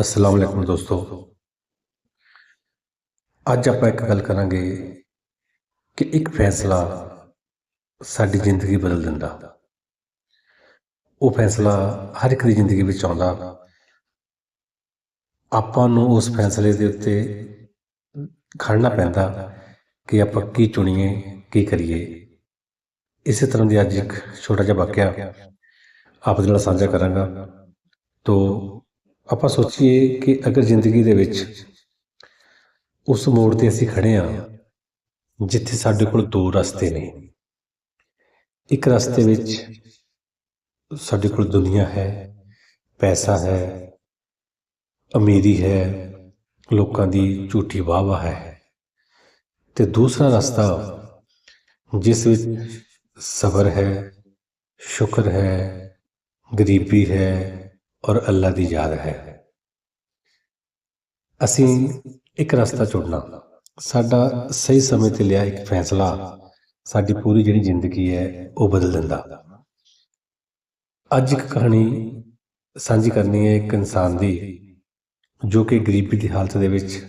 ਅਸਲਾਮ ਅਲੈਕੁਮ ਦੋਸਤੋ। ਅੱਜ ਆਪਾਂ ਇੱਕ ਗੱਲ ਕਰਾਂਗੇ ਕਿ ਇੱਕ ਫੈਸਲਾ ਸਾਡੀ ਜ਼ਿੰਦਗੀ ਬਦਲ ਦਿੰਦਾ। ਉਹ ਫੈਸਲਾ ਹਰ ਇੱਕ ਦੀ ਜ਼ਿੰਦਗੀ ਵਿੱਚ ਆਉਂਦਾ। ਆਪਾਂ ਨੂੰ ਉਸ ਫੈਸਲੇ ਦੇ ਉੱਤੇ ਖੜਨਾ ਪੈਂਦਾ ਕਿ ਆਪਾਂ ਕੀ ਚੁਣੀਏ, ਕੀ ਕਰੀਏ। ਇਸੇ ਤਰ੍ਹਾਂ ਦੀ ਅੱਜ ਇੱਕ ਛੋਟਾ ਜਿਹਾ ਵਾਕਿਆ ਆਪ ਦੇ ਨਾਲ ਸਾਂਝਾ ਕਰਾਂਗਾ। ਤੋ ਆਪਾਂ ਸੋਚੀਏ ਕਿ ਅਗਰ ਜ਼ਿੰਦਗੀ ਦੇ ਵਿੱਚ ਉਸ ਮੋੜ ਤੇ ਅਸੀਂ ਖੜੇ ਆ ਜਿੱਥੇ ਸਾਡੇ ਕੋਲ ਦੋ ਰਸਤੇ ਨੇ। ਇੱਕ ਰਸਤੇ ਵਿੱਚ ਸਾਡੇ ਕੋਲ ਦੁਨੀਆ ਹੈ, ਪੈਸਾ ਹੈ, ਅਮੀਰੀ ਹੈ, ਲੋਕਾਂ ਦੀ ਝੂਠੀ ਵਾਹ ਹੈ। ਤੇ ਦੂਸਰਾ ਰਸਤਾ, ਜਿਸ ਵਿੱਚ ਸਬਰ ਹੈ, ਸ਼ੁਕਰ ਹੈ, ਗਰੀਬੀ ਹੈ ਔਰ ਅੱਲਾ ਦੀ ਯਾਦ ਹੈ। ਅਸੀਂ ਇੱਕ ਰਸਤਾ ਚੁਣਨਾ ਸਾਡਾ ਸਹੀ ਸਮੇਂ ਤੇ ਲਿਆ ਇੱਕ ਫੈਸਲਾ। ਸਾਡੀ ਪੂਰੀ ਜਿਹੜੀ ਜ਼ਿੰਦਗੀ ਹੈ, ਉਹ ਬਦਲ ਦਿੰਦਾ। ਅੱਜ ਇੱਕ ਕਹਾਣੀ ਸਾਂਝੀ ਕਰਨੀ ਹੈ ਇੱਕ ਇਨਸਾਨ ਦੀ, ਜੋ ਕਿ ਗਰੀਬੀ ਦੀ ਹਾਲਤ ਦੇ ਵਿੱਚ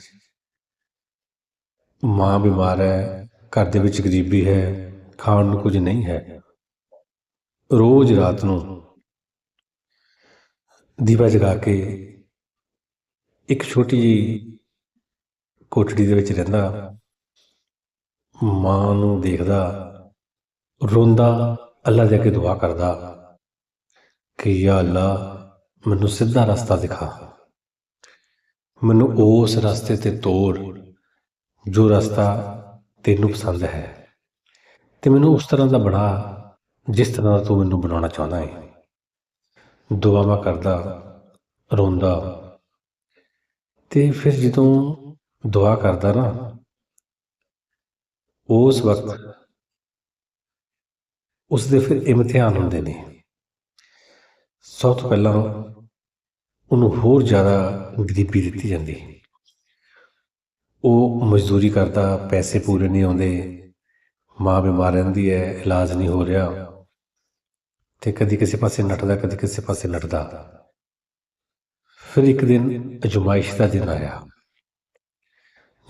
ਮਾਂ ਬਿਮਾਰ ਹੈ, ਘਰ ਦੇ ਵਿੱਚ ਗਰੀਬੀ ਹੈ, ਖਾਣ ਨੂੰ ਕੁਝ ਨਹੀਂ ਹੈ। ਰੋਜ਼ ਰਾਤ ਨੂੰ ਦੀਵਾ ਜਗਾ ਕੇ ਇੱਕ ਛੋਟੀ ਜੀ ਕੋਠੜੀ ਦੇ ਵਿੱਚ ਰਹਿੰਦਾ, ਮਾਂ ਨੂੰ ਦੇਖਦਾ, ਰੋਂਦਾ, ਅੱਲਾ ਦੇ ਅੱਗੇ ਦੁਆ ਕਰਦਾ ਕਿ, ਯਾ ਅੱਲਾ, ਮੈਨੂੰ ਸਿੱਧਾ ਰਸਤਾ ਦਿਖਾ। ਮੈਨੂੰ ਉਸ ਰਸਤੇ ਤੇ ਤੋਰ ਜੋ ਰਸਤਾ ਤੈਨੂੰ ਪਸੰਦ ਹੈ ਤੇ ਮੈਨੂੰ ਉਸ ਤਰ੍ਹਾਂ ਦਾ ਬਣਾ ਜਿਸ ਤਰ੍ਹਾਂ ਦਾ ਤੂੰ ਮੈਨੂੰ ਬਣਾਉਣਾ ਚਾਹੁੰਦਾ ਹੈ ਦੁਆਵਾਂ ਕਰਦਾ, ਰੋਂਦਾ। ਤੇ ਫਿਰ ਜਦੋਂ ਦੁਆ ਕਰਦਾ ਨਾ, ਉਸ ਵਕਤ ਉਸ ਦੇ ਫਿਰ ਇਮਤਿਹਾਨ ਹੁੰਦੇ ਨੇ। ਸਭ ਤੋਂ ਪਹਿਲਾਂ ਉਹਨੂੰ ਹੋਰ ਜ਼ਿਆਦਾ ਗਰੀਬੀ ਦਿੱਤੀ ਜਾਂਦੀ। ਉਹ ਮਜ਼ਦੂਰੀ ਕਰਦਾ, ਪੈਸੇ ਪੂਰੇ ਨਹੀਂ ਆਉਂਦੇ, ਮਾਂ ਬਿਮਾਰ ਰਹਿੰਦੀ ਹੈ, ਇਲਾਜ ਨਹੀਂ ਹੋ ਰਿਹਾ। ਤੇ ਕਦੀ ਕਿਸੇ ਪਾਸੇ ਨੱਠਦਾ ਕਦੀ ਕਿਸੇ ਪਾਸੇ ਨੱਠਦਾ ਫਿਰ ਇੱਕ ਦਿਨ ਅਜਮਾਇਸ਼ ਦਾ ਦਿਨ ਆਇਆ।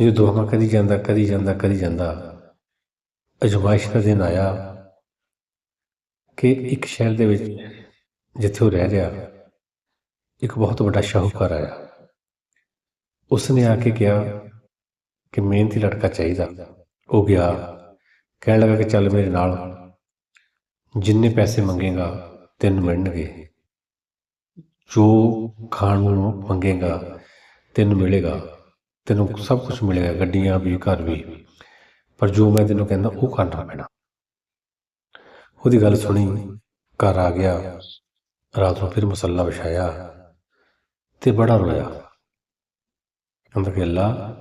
ਜਦੋਂ ਦੋਹਾਂ ਕਦੀ ਜਾਂਦਾ ਕਦੀ ਜਾਂਦਾ ਕਦੀ ਜਾਂਦਾ, ਅਜਮਾਇਸ਼ ਦਾ ਦਿਨ ਆਇਆ ਕਿ ਇੱਕ ਸ਼ਹਿਰ ਦੇ ਵਿੱਚ ਜਿੱਥੇ ਉਹ ਰਹਿ ਰਿਹਾ, ਇੱਕ ਬਹੁਤ ਵੱਡਾ ਸ਼ਾਹੂਕਾਰ ਆਇਆ। ਉਸਨੇ ਆ ਕੇ ਕਿਹਾ ਕਿ ਮਿਹਨਤੀ ਲੜਕਾ ਚਾਹੀਦਾ। ਉਹ ਗਿਆ, ਕਹਿਣ ਲੱਗਾ ਕਿ ਚੱਲ ਮੇਰੇ ਨਾਲ ਜਿੰਨੇ ਪੈਸੇ ਮੰਗੇਗਾ, ਤੈਨੂੰ ਮਿਲਣਗੇ। ਜੋ ਖਾਣ ਨੂੰ ਮੰਗੇਗਾ, ਤੈਨੂੰ ਮਿਲੇਗਾ। ਤੈਨੂੰ ਸਭ ਕੁਝ ਮਿਲੇਗਾ, ਗੱਡੀਆਂ ਵੀ, ਘਰ ਵੀ। ਪਰ ਜੋ ਮੈਂ ਤੈਨੂੰ ਕਹਿੰਦਾ, ਉਹ ਕਰਨਾ ਪੈਣਾ। ਉਹਦੀ ਗੱਲ ਸੁਣੀ, ਘਰ ਆ ਗਿਆ। ਰਾਤ ਨੂੰ ਫਿਰ ਮਸੱਲਾ ਵਿਛਾਇਆ ਤੇ ਬੜਾ ਰੋਇਆ। ਅੰਦਰ ਕਿ ਅੱਲਾ,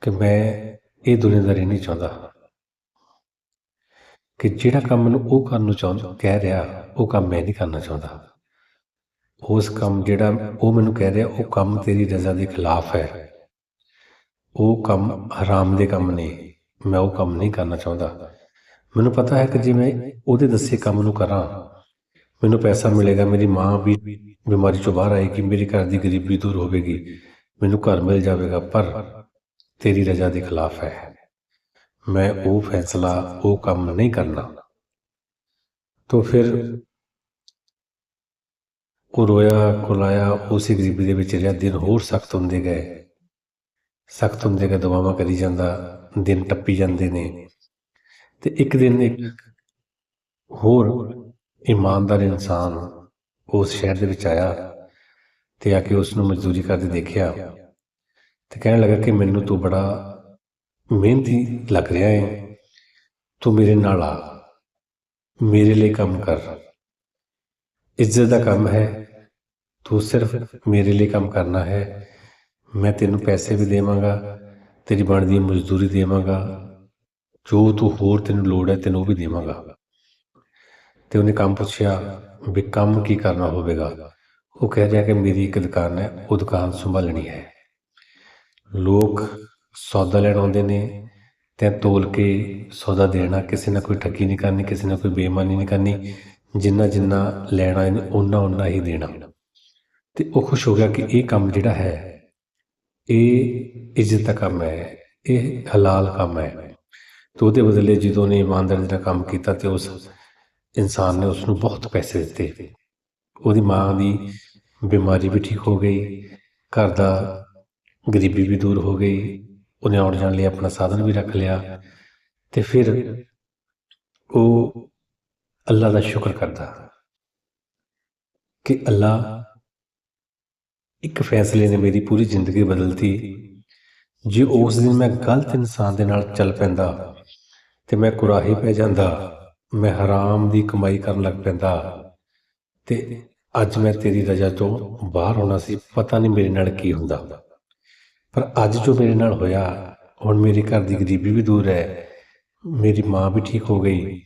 ਕਿ ਮੈਂ ਇਹ ਦੁਨੀਆਦਾਰੀ ਨਹੀਂ ਚਾਹੁੰਦਾ। ਕਿ ਜਿਹੜਾ ਕੰਮ ਮੈਨੂੰ ਉਹ ਕਰਨ ਨੂੰ ਚਾਹੁੰਦਾ ਕਹਿ ਰਿਹਾ, ਉਹ ਕੰਮ ਮੈਂ ਨਹੀਂ ਕਰਨਾ ਚਾਹੁੰਦਾ। ਉਸ ਕੰਮ ਜਿਹੜਾ ਉਹ ਮੈਨੂੰ ਕਹਿ ਰਿਹਾ, ਉਹ ਕੰਮ ਤੇਰੀ ਰਜ਼ਾ ਦੇ ਖਿਲਾਫ ਹੈ। ਉਹ ਕੰਮ ਹਰਾਮ ਦੇ ਕੰਮ ਨੇ, ਮੈਂ ਉਹ ਕੰਮ ਨਹੀਂ ਕਰਨਾ ਚਾਹੁੰਦਾ। ਮੈਨੂੰ ਪਤਾ ਹੈ ਕਿ ਜੇ ਮੈਂ ਉਹਦੇ ਦੱਸੇ ਕੰਮ ਨੂੰ ਕਰਾਂ, ਮੈਨੂੰ ਪੈਸਾ ਮਿਲੇਗਾ, ਮੇਰੀ ਮਾਂ ਵੀ ਬਿਮਾਰੀ ਚੋਂ ਬਾਹਰ ਆਏਗੀ, ਮੇਰੇ ਘਰ ਦੀ ਗਰੀਬੀ ਦੂਰ ਹੋਵੇਗੀ, ਮੈਨੂੰ ਘਰ ਮਿਲ ਜਾਵੇਗਾ, ਪਰ ਤੇਰੀ ਰਜ਼ਾ ਦੇ ਖਿਲਾਫ ਹੈ। ਮੈਂ ਉਹ ਫੈਸਲਾ, ਉਹ ਕੰਮ ਨਹੀਂ ਕਰਨਾ। तो ਫਿਰ ਉਹ ਰੋਇਆ, ਕੁਲਾਇਆ, ਉਸੇ ਗਰੀਬੀ ਦੇ ਵਿੱਚ ਰਿਹਾ। ਦਿਨ ਹੋਰ ਸਖਤ ਹੁੰਦੇ ਗਏ। ਸਖਤ ਹੁੰਦੇ ਗਏ, ਦੁਆਵਾਂ ਕਰੀ ਜਾਂਦਾ, ਦਿਨ ਟੱਪੀ ਜਾਂਦੇ ਨੇ। ਤੇ ਇੱਕ ਦਿਨ ਇੱਕ ਹੋਰ ਇਮਾਨਦਾਰ ਇਨਸਾਨ ਉਸ ਸ਼ਹਿਰ ਦੇ ਵਿੱਚ ਆਇਆ ਤੇ ਆ ਕੇ ਉਸ ਨੂੰ ਮਜ਼ਦੂਰੀ ਕਰਦੇ ਦੇਖਿਆ ਤੇ ਕਹਿਣ ਲੱਗਾ ਕਿ ਮੈਨੂੰ ਤੂੰ ਬੜਾ ਮਿਹਨਤੀ ਲੱਗ ਰਿਹਾ ਹੈ ਤੂੰ ਮੇਰੇ ਨਾਲ ਆ। ਮੇਰੇ ਲਈ ਕੰਮ ਕਰ। ਇੱਜ਼ਤ ਦਾ ਕੰਮ ਹੈ। ਤੂੰ ਸਿਰਫ ਮੇਰੇ ਲਈ ਕੰਮ ਕਰਨਾ ਹੈ। ਮੈਂ ਤੈਨੂੰ ਪੈਸੇ ਵੀ ਦੇਵਾਂਗਾ। ਤੇਰੀ ਬਣਦੀ ਮਜ਼ਦੂਰੀ ਦੇਵਾਂਗਾ। ਜੋ ਤੂੰ ਹੋਰ ਤੈਨੂੰ ਲੋੜ ਹੈ, ਤੈਨੂੰ ਉਹ ਵੀ ਦੇਵਾਂਗਾ। ਤੇ ਉਹਨੇ ਕੰਮ ਪੁੱਛਿਆ ਵੀ ਕੰਮ ਕੀ ਕਰਨਾ ਹੋਵੇਗਾ? ਉਹ ਕਹਿ ਰਿਹਾ ਕਿ ਮੇਰੀ ਇੱਕ ਦੁਕਾਨ ਹੈ। ਉਹ ਦੁਕਾਨ ਸੰਭਾਲਣੀ ਹੈ। ਲੋਕ ਸੌਦਾ ਲੈਣ ਆਉਂਦੇ ਨੇ ਤੇ ਤੋਲ ਕੇ ਸੌਦਾ ਦੇਣਾ, ਕਿਸੇ ਨਾਲ ਕੋਈ ਠੱਗੀ ਨਹੀਂ ਕਰਨੀ, ਕਿਸੇ ਨਾਲ ਕੋਈ ਬੇਈਮਾਨੀ ਨਹੀਂ ਕਰਨੀ, ਜਿੰਨਾ ਜਿੰਨਾ ਲੈਣਾ ਇਹਨੇ ਉਹਨਾਂ ਉਹਨਾਂ ਹੀ ਦੇਣਾ। ਤੇ ਉਹ ਖੁਸ਼ ਹੋ ਗਿਆ ਕਿ ਇਹ ਕੰਮ ਜਿਹੜਾ ਹੈ, ਇਹ ਇੱਜ਼ਤ ਦਾ ਕੰਮ ਹੈ, ਇਹ ਹਲਾਲ ਕੰਮ ਹੈ। ਤੇ ਉਹਦੇ ਬਦਲੇ ਜਦੋਂ ਨੇ ਇਮਾਨਦਾਰੀ ਦਾ ਕੰਮ ਕੀਤਾ ਤੇ ਉਸ ਇਨਸਾਨ ਨੇ ਉਸ ਨੂੰ ਬਹੁਤ ਪੈਸੇ ਦਿੱਤੇ। ਉਹਦੀ ਮਾਂ ਦੀ ਬਿਮਾਰੀ ਵੀ ਠੀਕ ਹੋ ਗਈ, ਘਰ ਦਾ ਗਰੀਬੀ ਵੀ ਦੂਰ ਹੋ ਗਈ ਉਹਨੇ ਆਉਣ ਜਾਣ ਲਈ ਆਪਣਾ ਸਾਧਨ ਵੀ ਰੱਖ ਲਿਆ ਤੇ ਫਿਰ ਉਹ ਅੱਲਾ ਦਾ ਸ਼ੁਕਰ ਕਰਦਾ ਕਿ ਅੱਲਾ ਇੱਕ ਫੈਸਲੇ ਨੇ ਮੇਰੀ ਪੂਰੀ ਜ਼ਿੰਦਗੀ ਬਦਲਤੀ। ਜੇ ਉਸ ਦਿਨ ਮੈਂ ਗਲਤ ਇਨਸਾਨ ਦੇ ਨਾਲ ਚੱਲ ਪੈਂਦਾ ਤੇ ਮੈਂ ਕੁਰਾਹੀ ਪੈ ਜਾਂਦਾ, ਮੈਂ ਹਰਾਮ ਦੀ ਕਮਾਈ ਕਰਨ ਲੱਗ ਪੈਂਦਾ ਤੇ ਅੱਜ ਮੈਂ ਤੇਰੀ ਰਜ਼ਾ ਤੋਂ ਬਾਹਰ ਹੋਣਾ ਸੀ, ਪਤਾ ਨਹੀਂ ਮੇਰੇ ਨਾਲ ਕੀ ਹੁੰਦਾ। ਪਰ ਅੱਜ ਜੋ ਮੇਰੇ ਨਾਲ ਹੋਇਆ, ਹੁਣ ਮੇਰੇ ਘਰ ਦੀ ਗਰੀਬੀ ਵੀ ਦੂਰ ਹੈ, ਮੇਰੀ ਮਾਂ ਵੀ ਠੀਕ ਹੋ ਗਈ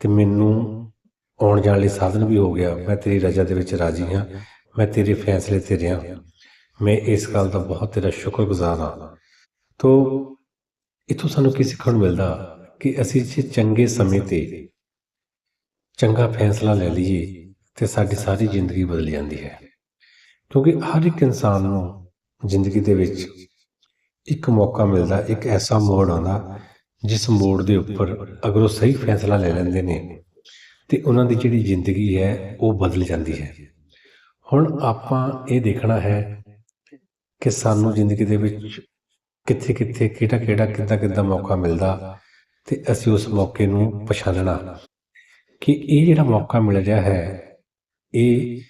ਤੇ ਮੈਨੂੰ ਆਉਣ ਜਾਣ ਲਈ ਸਾਧਨ ਵੀ ਹੋ ਗਿਆ। ਮੈਂ ਤੇਰੀ ਰਜ਼ਾ ਦੇ ਵਿੱਚ ਰਾਜੀ ਹਾਂ, ਮੈਂ ਤੇਰੇ ਫੈਸਲੇ ਤੇ ਰਿਹਾ। ਮੈਂ ਇਸ ਗੱਲ ਦਾ ਬਹੁਤ ਤੇਰਾ ਸ਼ੁਕਰਗੁਜ਼ਾਰ ਹਾਂ। ਤੋ ਇਥੋਂ ਸਾਨੂੰ ਕੀ ਸਿੱਖਣ ਨੂੰ ਮਿਲਦਾ ਕਿ ਅਸੀਂ ਜੇ ਚੰਗੇ ਸਮੇਂ ਤੇ ਚੰਗਾ ਫੈਸਲਾ ਲੈ ਲਈਏ ਤੇ ਸਾਡੀ ਸਾਰੀ ਜ਼ਿੰਦਗੀ ਬਦਲ ਜਾਂਦੀ ਹੈ। ਕਿਉਂਕਿ ਹਰ ਇੱਕ ਇਨਸਾਨ ਨੂੰ ਜ਼ਿੰਦਗੀ ਦੇ ਵਿੱਚ ਇੱਕ ਮੌਕਾ ਮਿਲਦਾ, ਇੱਕ ਐਸਾ ਮੋੜ ਆਉਂਦਾ, ਜਿਸ ਮੋੜ ਦੇ ਉੱਪਰ ਅਗਰ ਉਹ ਸਹੀ ਫੈਸਲਾ ਲੈ ਲੈਂਦੇ ਨੇ, ਤੇ ਉਹਨਾਂ ਦੀ ਜਿਹੜੀ ਜ਼ਿੰਦਗੀ ਹੈ, ਉਹ ਬਦਲ ਜਾਂਦੀ ਹੈ। ਹੁਣ ਆਪਾਂ ਇਹ ਦੇਖਣਾ ਹੈ ਕਿ ਸਾਨੂੰ ਜ਼ਿੰਦਗੀ ਦੇ ਵਿੱਚ ਕਿੱਥੇ ਕਿੱਥੇ ਕਿਹੜਾ ਕਿਹੜਾ ਕਿੱਦਾਂ ਕਿੱਦਾਂ ਮੌਕਾ ਮਿਲਦਾ, ਤੇ ਅਸੀਂ ਉਸ ਮੌਕੇ ਨੂੰ ਪਛਾਣਨਾ। ਕਿ ਇਹ ਜਿਹੜਾ ਮੌਕਾ ਮਿਲ ਰਿਹਾ ਹੈ, ਇਹ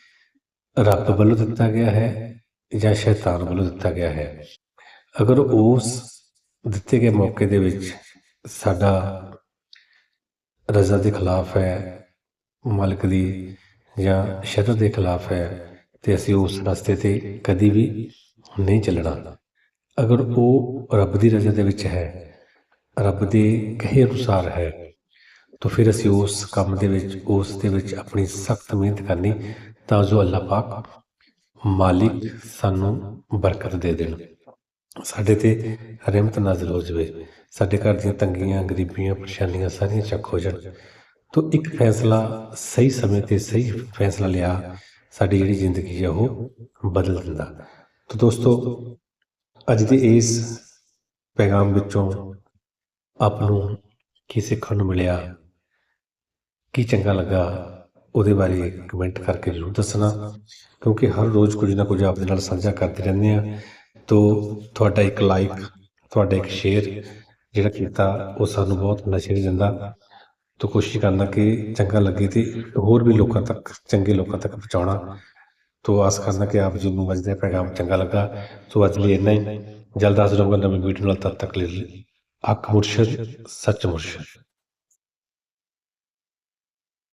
ਰੱਬ ਵੱਲੋਂ ਦਿੱਤਾ ਗਿਆ ਹੈ ਜਾਂ ਸ਼ੈਤਾਨ ਵੱਲੋਂ ਦਿੱਤਾ ਗਿਆ ਹੈ। ਅਗਰ ਉਸ ਦਿੱਤੇ ਗਏ ਮੌਕੇ ਦੇ ਵਿੱਚ ਸਾਡਾ ਰਜ਼ਾ ਦੇ ਖਿਲਾਫ ਹੈ, ਮਾਲਕ ਦੀ ਜਾਂ ਸ਼ਰਤ ਦੇ ਖਿਲਾਫ ਹੈ, ਤੇ ਅਸੀਂ ਉਸ ਰਸਤੇ ਤੇ ਕਦੀ ਵੀ ਨਹੀਂ ਚੱਲਣਾ। ਅਗਰ ਉਹ ਰੱਬ ਦੀ ਰਜ਼ਾ ਦੇ ਵਿੱਚ ਹੈ, ਰੱਬ ਦੇ ਕਹੇ ਅਨੁਸਾਰ ਹੈ, ਤਾਂ ਫਿਰ ਅਸੀਂ ਉਸ ਕੰਮ ਦੇ ਵਿੱਚ, ਉਸ ਦੇ ਵਿੱਚ ਆਪਣੀ ਸਖਤ ਮਿਹਨਤ ਕਰਨੀ ਤਾਂ ਜੋ ਅੱਲਾਹ ਪਾਕ ਮਾਲਿਕ ਸਾਨੂੰ ਬਰਕਤ ਦੇ ਦੇਣ। ਸਾਡੇ ਤੇ ਰਹਿਮਤ ਨਾਜ਼ਿਲ ਹੋ ਜਾਵੇ। ਸਾਡੇ ਘਰ ਦੀਆਂ ਤੰਗੀਆਂ ਗਰੀਬੀਆਂ ਪਰੇਸ਼ਾਨੀਆਂ ਸਾਰੀਆਂ ਚੱਕ ਹੋ ਜਾਣ। ਤਾਂ ਇੱਕ ਫੈਸਲਾ ਸਹੀ ਸਮੇਂ ਤੇ ਸਹੀ ਫੈਸਲਾ ਲਿਆ ਸਾਡੀ ਜਿਹੜੀ ਜ਼ਿੰਦਗੀ ਹੈ ਉਹ ਬਦਲ ਦਿੰਦਾ। ਤਾਂ ਦੋਸਤੋ ਅੱਜ ਦੇ ਇਸ ਪੈਗਾਮ ਵਿੱਚੋਂ ਆਪ ਨੂੰ ਕੀ ਸਿੱਖਣ ਨੂੰ ਮਿਲਿਆ? ਕੀ ਚੰਗਾ ਲੱਗਾ? ਉਹਦੇ ਬਾਰੇ ਕਮੈਂਟ ਕਰਕੇ ਜ਼ਰੂਰ ਦੱਸਣਾ, ਕਿਉਂਕਿ ਹਰ ਰੋਜ਼ ਕੁਝ ਨਾ ਕੁਝ ਆਪਦੇ ਨਾਲ ਸਾਂਝਾ ਕਰਦੇ ਰਹਿੰਦੇ ਆ ਤੋ ਤੁਹਾਡਾ ਇੱਕ ਲਾਈਕ ਤੁਹਾਡਾ ਇੱਕ ਸ਼ੇਅਰ ਜਿਹੜਾ ਕੀਤਾ, ਉਹ ਸਾਨੂੰ ਬਹੁਤ ਨਸ਼ੇ ਦਿੰਦਾ। ਤੋ ਕੋਸ਼ਿਸ਼ ਕਰਨਾ ਕਿ ਚੰਗਾ ਲੱਗੇ ਤੇ ਹੋਰ ਵੀ ਲੋਕਾਂ ਤੱਕ, ਚੰਗੇ ਲੋਕਾਂ ਤੱਕ ਪਹੁੰਚਾਉਣਾ। ਤੋ ਆਸ ਕਰਨਾ ਕਿ ਆਪ ਜੀ ਨੂੰ ਅੱਜ ਦਾ ਪੈਗਾਮ ਚੰਗਾ ਲੱਗਾ। ਸੋ ਅੱਜ ਲਈ ਇੰਨਾ ਹੀ। ਜਲਦ ਹਾਜ਼ਰ ਹੋਵਾਂਗਾ ਨਵੀਂ ਵੀਡੀਓ ਨਾਲ, ਤਦ ਤੱਕ ਲਈ ਹੱਕ ਮੁਰਸ਼ਦ, ਸੱਚ ਮੁਰਸ਼ਦ।